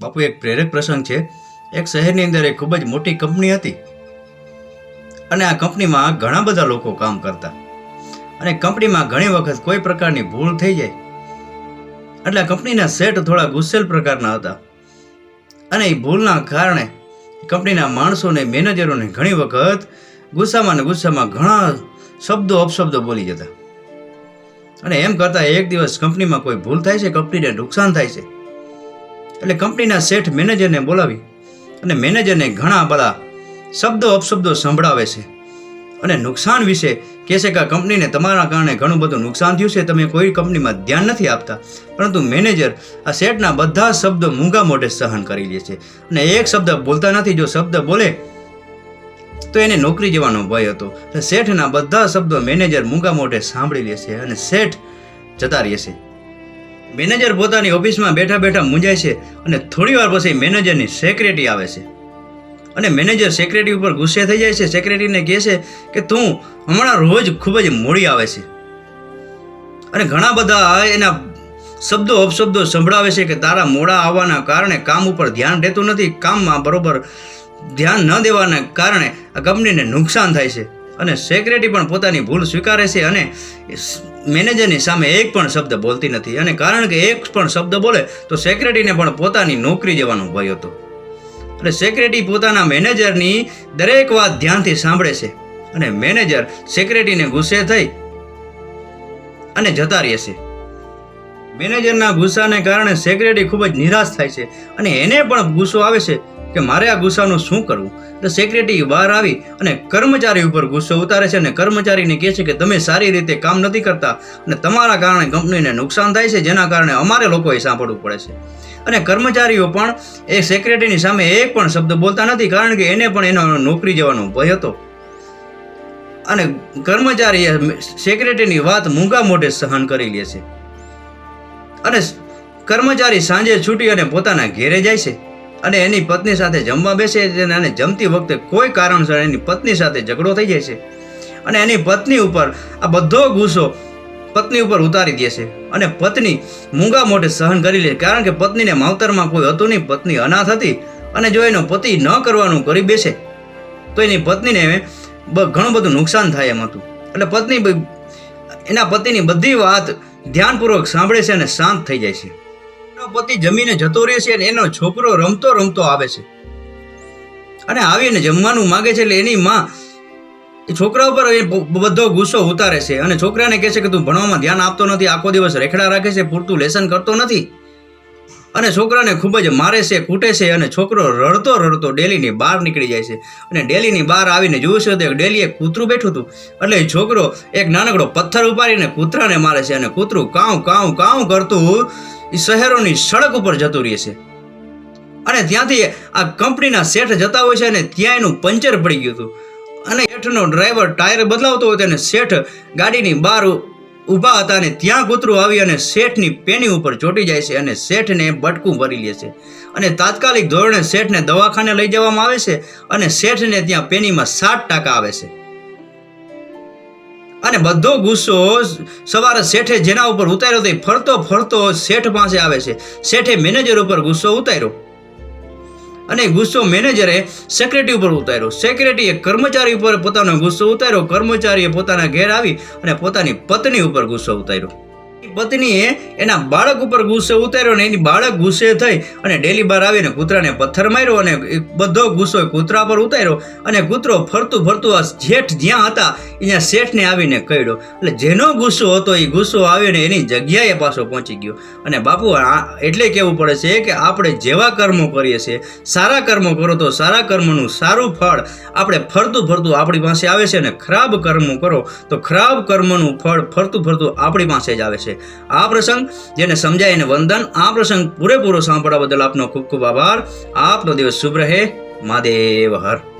બાપુ, એક પ્રેરક પ્રસંગ છે. એક શહેરની અંદર એક ખૂબ જ મોટી કંપની હતી. અને આ કંપનીમાં ઘણા બધા લોકો કામ કરતા. અને કંપનીમાં ઘણી વખત કોઈ પ્રકારની ભૂલ થઈ જાય. એટલે કંપનીના સેટ થોડા ગુસ્સેલ પ્રકારના હતા. અને એ ભૂલના કારણે કંપનીના માણસોને, મેનેજરોને ઘણી વખત ગુસ્સામાં ને ગુસ્સામાં ઘણા શબ્દો, અપશબ્દો બોલી જતા. અને એમ કરતાં એક દિવસ કંપનીમાં કોઈ ભૂલ થાય છે? કંપનીને નુકસાન થાય છે? એટલે કંપનીના શેઠ મેનેજરને બોલાવી અને મેનેજરને ઘણા બધા શબ્દો, અપશબ્દો સંભળાવે છે. અને નુકસાન વિશે કહેશે કે આ કંપનીને તમારા કારણે ઘણું બધું નુકસાન થયું છે. તમે કોઈ કંપનીમાં ધ્યાન નથી આપતા, પરંતુ મેનેજર આ શેઠના બધા શબ્દો મૂંગા મોઢે સહન કરી લે છે. અને એક શબ્દ બોલતા નથી, જો શબ્દ બોલે, તો એને નોકરી જવાનો ભય હતો. શેઠના બધા શબ્દો મેનેજર મૂંગા મોઢે સાંભળી લેશે અને શેઠ જતા રહે છે. મેનેજર પોતાની ઓફિસમાં બેઠા બેઠા મૂંઝાય છે અને થોડી વાર પછી મેનેજરની સેક્રેટરી આવે છે. અને મેનેજર સેક્રેટરી ઉપર ગુસ્સે થઈ જાય છે. સેક્રેટરીને કહે છે કે તું હમણાં રોજ ખૂબ જ મોડી આવે છે. અને ઘણા બધા એના શબ્દો, અપશબ્દો સંભળાવે છે કે તારા મોડા આવવાના કારણે કામ ઉપર ધ્યાન રહેતું નથી. કામમાં બરોબર ધ્યાન ન દેવાના કારણે આ કંપનીને નુકસાન થાય છે. અને સેક્રેટરી પણ પોતાની ભૂલ સ્વીકારે છે અને મેનેજરની સામે એક પણ શબ્દ બોલતી નથી અને કારણ કે એક પણ શબ્દ બોલે તો સેક્રેટરીને પણ પોતાની નોકરી જવાનો ભય હતો. એટલે સેક્રેટરી પોતાના મેનેજરની દરેક વાત ધ્યાનથી સાંભળે છે અને મેનેજર સેક્રેટરીને ગુસ્સે થઈ અને જતા રહે છે. મેનેજરના ગુસ્સાને કારણે સેક્રેટરી ખૂબ જ નિરાશ થાય છે અને એને પણ ગુસ્સો આવે છે કે મારે આ ગુસ્સાનું શું કરવું? તો સેક્રેટરી બહાર આવી અને કર્મચારી ઉપર ગુસ્સો ઉતારે છે અને કર્મચારીને કહે છે કે તમે સારી રીતે કામ નથી કરતા અને તમારા કારણે કંપનીને નુકસાન થાય છે, જેના કારણે અમારે લોકોએ સાંભળવું પડે છે. અને કર્મચારીઓ પણ એ સેક્રેટરીની સામે એક પણ શબ્દ બોલતા નથી, કારણ કે એને પણ એનો નોકરી જવાનો ભય હતો. અને કર્મચારીએ સેક્રેટરીની વાત મૂંગા મોઢે સહન કરી લે છે. અને કર્મચારી સાંજે છૂટી અને પોતાના ઘેરે જાય છે. અને એની પત્ની સાથે જમવા બેસે છે અને જમતી વખતે કોઈ કારણસર એની પત્ની સાથે ઝઘડો થઈ જાય છે. અને એની પત્ની ઉપર આ બધો ગુસ્સો પત્ની ઉપર ઉતારી દે છે. અને પત્ની મૂંગા મોઢે સહન કરી લે કારણ કે પત્નીને માવતરમાં કોઈ હતું નહીં, પત્ની અનાથ હતી અને જો એનો પતિ ન કરવાનું કરી બેસે, તો એની પત્નીને ઘણું બધું નુકસાન થાય એમ હતું. એટલે પત્ની એના પતિની બધી વાત ધ્યાનપૂર્વક સાંભળે છે અને શાંત થઈ જાય છે. પતિ જમીને જતો રહે છે અને એનો છોકરો રમતો રમતો આવે છે. અને આવીને જમવાનું માગે છે એટલે એની માં એ છોકરા ઉપર બધો ગુસ્સો ઉતારે છે. અને છોકરાને કહે છે કે તું ભણવામાં ધ્યાન આપતો નથી, આખો દિવસ રેખડા રાખે છે, પૂરતું લેસન કરતો નથી. અને છોકરાને ખૂબ જ મારે છે, કૂટે છે અને છોકરો રડતો રડતો ડેલીની બહાર નીકળી જાય છે. અને ડેલીની બહાર આવીને જોયું છે તો ડેલી એક કૂતરું બેઠું હતું. એટલે છોકરો એક નાનકડો પથ્થર ઉપાડીને કૂતરાને મારે છે અને કૂતરું કાઉ કાઉ કાઉ કરતું એ શહેરોની સડક ઉપર જતું રહે છે. અને ત્યાંથી આ કંપનીના શેઠ જતા હોય છે અને ત્યાં એનું પંચર પડી ગયું હતું. અને શેઠનો ડ્રાઈવર ટાયર બદલાવતો હોય અને શેઠ ગાડીની બહાર ઊભા હતા અને ત્યાં કૂતરું આવી અને શેઠની પેની ઉપર ચોંટી જાય છે અને શેઠને બટકું ભરી લે છે. અને તાત્કાલિક ધોરણે શેઠને દવાખાને લઈ જવામાં આવે છે અને શેઠને ત્યાં પેનીમાં સાત ટકા આવે છે. અને બધો ગુસ્સો સવારે શેઠે જેના ઉપર ઉતાર્યો તે ફરતો ફરતો શેઠ પાસે આવે છે. શેઠે મેનેજર ઉપર ગુસ્સો ઉતાર્યો. અને ગુસ્સો મેનેજરે સેક્રેટરી ઉપર ઉતાર્યો. સેક્રેટરીએ કર્મચારી ઉપર પોતાનો ગુસ્સો ઉતાર્યો. કર્મચારીએ પોતાના ઘેર આવી અને પોતાની પત્ની ઉપર ગુસ્સો ઉતાર્યો. પત્નીએ એના બાળક ઉપર ગુસ્સે ઉતાર્યો ને એની બાળક ગુસ્સે થઈ અને ડેલી બાર આવીને કૂતરાને પથ્થર માર્યો અને બધો ગુસ્સો કૂતરા પર ઉતાર્યો અને કૂતરો ફરતું ફરતું આ જેઠ જ્યાં હતા, અહીંયા શેઠને આવીને કહ્યો એટલે જેનો ગુસ્સો હતો એ ગુસ્સો આવીને એની જગ્યાએ પાછો પહોંચી ગયો. અને બાપુ એટલે કહેવું પડે છે કે આપણે જેવા કર્મો કરીએ છીએ, સારા કર્મો કરો તો સારા કર્મનું સારું ફળ આપણે ફરતું ફરતું આપણી પાસે આવે છે અને ખરાબ કર્મો કરો તો ખરાબ કર્મનું ફળ ફરતું ફરતું આપણી પાસે જ આવે છે. આ પ્રસંગ જેને સમજાય એને વંદન, આ પ્રસંગ પૂરેપૂરો સાંભળવા બદલ આપનો ખૂબ ખૂબ આભાર. આપનો દિવસ શુભ રહે. મહાદેવ હર.